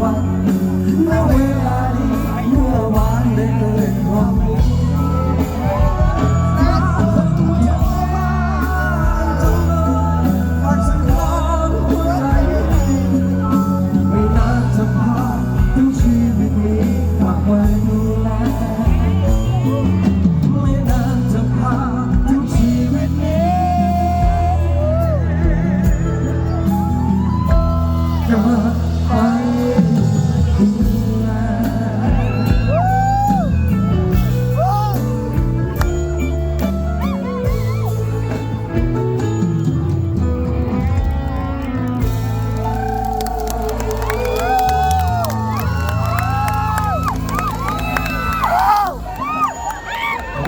วันเมื่อเว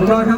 คุณจอยครับ